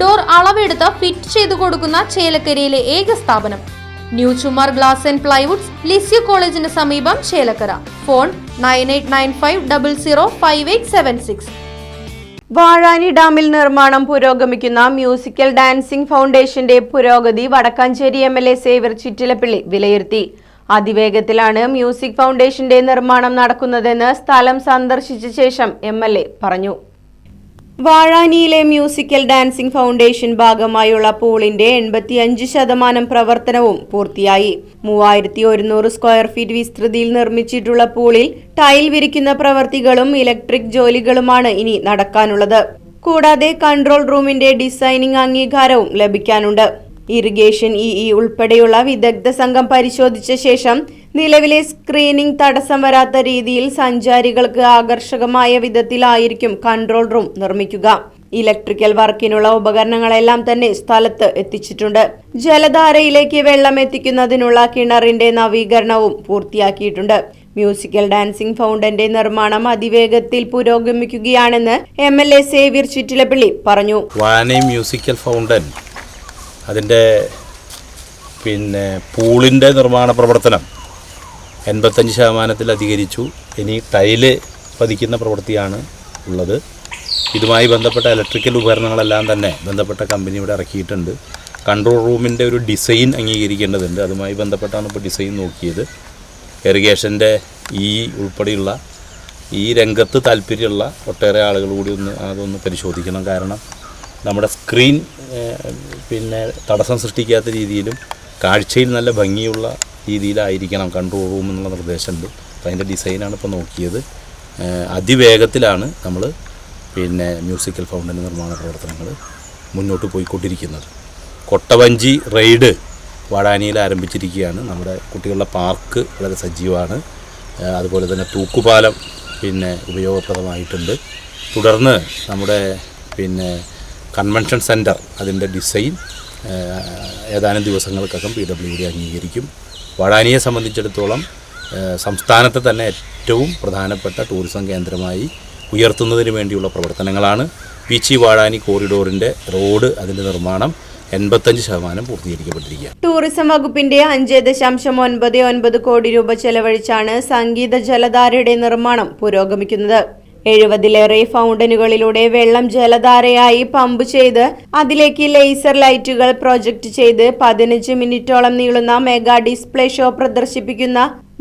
Door അളവെടുത്ത് fit ചെയ്തു കൊടുക്കുന്ന ചേലക്കരയിലെ ഏക സ്ഥാപനം. New Chumar glass and plywoods Lisieux കോളേജിന് സമീപം Chelakkara. Phone nine eight nine five double zero five eight seven six. Vazhani ഡാമിൽ നിർമ്മാണം പുരോഗമിക്കുന്ന മ്യൂസിക്കൽ ഡാൻസിംഗ് ഫൗണ്ടേഷന്റെ പുരോഗതി Vadakkanchery M L A Xavier Chittilappilly വിലയിരുത്തി. അതിവേഗത്തിലാണ് മ്യൂസിക് ഫൗണ്ടേഷന്റെ നിർമ്മാണം നടക്കുന്നതെന്ന് സ്ഥലം സന്ദർശിച്ച ശേഷം എം പറഞ്ഞു. വാഴാനിയിലെ മ്യൂസിക്കൽ ഡാൻസിംഗ് ഫൗണ്ടേഷൻ ഭാഗമായുള്ള പൂളിന്റെ എൺപത്തിയഞ്ച് ശതമാനം പ്രവർത്തനവും പൂർത്തിയായി. മൂവായിരത്തി ഒരുന്നൂറ് സ്ക്വയർ ഫീറ്റ് വിസ്തൃതിയിൽ നിർമ്മിച്ചിട്ടുള്ള പൂളിൽ ടൈൽ വിരിക്കുന്ന പ്രവർത്തികളും ഇലക്ട്രിക് ജോലികളുമാണ് ഇനി നടക്കാനുള്ളത്. കൂടാതെ കൺട്രോൾ റൂമിന്റെ ഡിസൈനിങ് അംഗീകാരവും ലഭിക്കാനുണ്ട്. ഇറിഗേഷൻ ഇ ഇ ഉൾപ്പെടെയുള്ള വിദഗ്ധ സംഘം പരിശോധിച്ച ശേഷം നിലവിലെ സ്ക്രീനിംഗ് തടസ്സം വരാത്ത രീതിയിൽ സഞ്ചാരികൾക്ക് ആകർഷകമായ വിധത്തിലായിരിക്കും കൺട്രോൾ റൂം നിർമ്മിക്കുക. ഇലക്ട്രിക്കൽ വർക്കിനുള്ള ഉപകരണങ്ങളെല്ലാം തന്നെ സ്ഥലത്ത് എത്തിച്ചിട്ടുണ്ട്. ജലധാരയിലേക്ക് വെള്ളം എത്തിക്കുന്നതിനുള്ള കിണറിന്റെ നവീകരണവും പൂർത്തിയാക്കിയിട്ടുണ്ട്. മ്യൂസിക്കൽ ഡാൻസിംഗ് ഫൗണ്ടന്റെ നിർമ്മാണം അതിവേഗത്തിൽ പുരോഗമിക്കുകയാണെന്ന് M L A Xavier Chittilappilly പറഞ്ഞു. വാനൈ മ്യൂസിക്കൽ ഫൗണ്ടൻ അതിന്റെ പിന്നെ പൂളിന്റെ നിർമ്മാണ പ്രവർത്തനം എൺപത്തഞ്ച് ശതമാനത്തിൽ അധികരിച്ചു. ഇനി ടൈൽ പതിക്കുന്ന പ്രവൃത്തിയാണ് ഉള്ളത്. ഇതുമായി ബന്ധപ്പെട്ട ഇലക്ട്രിക്കൽ ഉപകരണങ്ങളെല്ലാം തന്നെ ബന്ധപ്പെട്ട കമ്പനി ഇവിടെ ഇറക്കിയിട്ടുണ്ട്. കൺട്രോൾ റൂമിന്റെ ഒരു ഡിസൈൻ അംഗീകരിക്കേണ്ടതുണ്ട്. അതുമായി ബന്ധപ്പെട്ടാണ് ഇപ്പോൾ ഡിസൈൻ നോക്കിയത്. ഇറിഗേഷന്റെ ഈ ഉൾപ്പെടെയുള്ള ഈ രംഗത്ത് താല്പര്യമുള്ള ഒട്ടേറെ ആളുകൾ കൂടി ഒന്ന് അതൊന്ന് പരിശോധിക്കണം. കാരണം നമ്മുടെ സ്ക്രീൻ പിന്നെ തടസ്സം സൃഷ്ടിക്കാത്ത രീതിയിലും കാഴ്ചയിൽ നല്ല ഭംഗിയുള്ള രീതിയിലായിരിക്കണം കൺട്രോൾ റൂം എന്നുള്ള നിർദ്ദേശമുണ്ട് അപ്പോൾ അതിന്റെ ഡിസൈനാണ് ഇപ്പോൾ നോക്കിയത്. അതിവേഗത്തിലാണ് നമ്മൾ പിന്നെ മ്യൂസിക്കൽ ഫൗണ്ടൻ നിർമ്മാണ പ്രവർത്തനങ്ങൾ മുന്നോട്ട് പോയിക്കൊണ്ടിരിക്കുന്നത്. കൊട്ടവഞ്ചി റെയ്ഡ് വാടാനിയിൽ ആരംഭിച്ചിരിക്കുകയാണ്. നമ്മുടെ കുട്ടികളുടെ പാർക്ക് വളരെ സജീവമാണ്. അതുപോലെ തന്നെ തൂക്കുപാലം പിന്നെ ഉപയോഗപ്രദമായിട്ടുണ്ട്. തുടർന്ന് നമ്മുടെ പിന്നെ കൺവെൻഷൻ സെന്റർ അതിന്റെ ഡിസൈൻ ഏതാനും ദിവസങ്ങൾക്കകം പി ഡബ്ല്യു ഡി അംഗീകരിക്കും. വടാനിയെ സംബന്ധിച്ചിടത്തോളം സംസ്ഥാനത്തെ തന്നെ ഏറ്റവും പ്രധാനപ്പെട്ട ടൂറിസം കേന്ദ്രമായി ഉയർത്തുന്നതിന് വേണ്ടിയുള്ള പ്രവർത്തനങ്ങളാണ്. പീച്ചി വാഴാനി കോറിഡോറിന്റെ റോഡ് അതിന്റെ നിർമ്മാണം എൺപത്തഞ്ച് ശതമാനം പൂർത്തീകരിക്കപ്പെട്ടിരിക്കുക ടൂറിസം വകുപ്പിന്റെ അഞ്ച് ദശാംശം ഒൻപത് ഒൻപത് കോടി രൂപ ചെലവഴിച്ചാണ് സംഗീത ജലധാരയുടെ നിർമ്മാണം പുരോഗമിക്കുന്നത്. എഴുപതിലേറെ ഫൗണ്ടനുകളിലൂടെ വെള്ളം ജലധാരയായി പമ്പ് ചെയ്ത് അതിലേക്ക് ലേസർ ലൈറ്റുകൾ പ്രൊജക്ട് ചെയ്ത് പതിനഞ്ച് മിനിറ്റോളം നീളുന്ന മെഗാ ഡിസ്പ്ലേ ഷോ പ്രദർശിപ്പിക്കുന്ന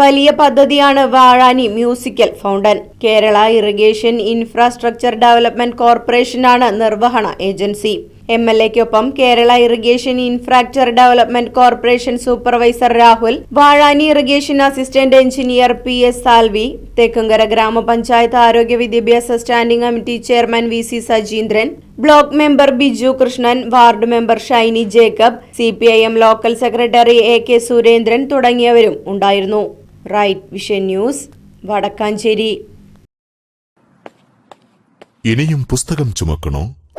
വലിയ പദ്ധതിയാണ് Vazhani musical fountain. Kerala irrigation infrastructure development കോർപ്പറേഷനാണ് നിർവഹണ agency. M L എക്കൊപ്പം Kerala irrigation infrastructure development corporation supervisor Rahul Vazhani irrigation assistant engineer P S Salvi Thekkumkara ഗ്രാമപഞ്ചായത്ത് ആരോഗ്യ വിദ്യാഭ്യാസ standing committee chairman V C Sajeendran block member Biju Krishnan ward member Shiny Jacob C P I M local secretary A K Surendran തുടങ്ങിയവരും ഉണ്ടായിരുന്നു. Right vision news Vadakkanchery. ഇനിയും പുസ്തകം ചുമക്കണോ?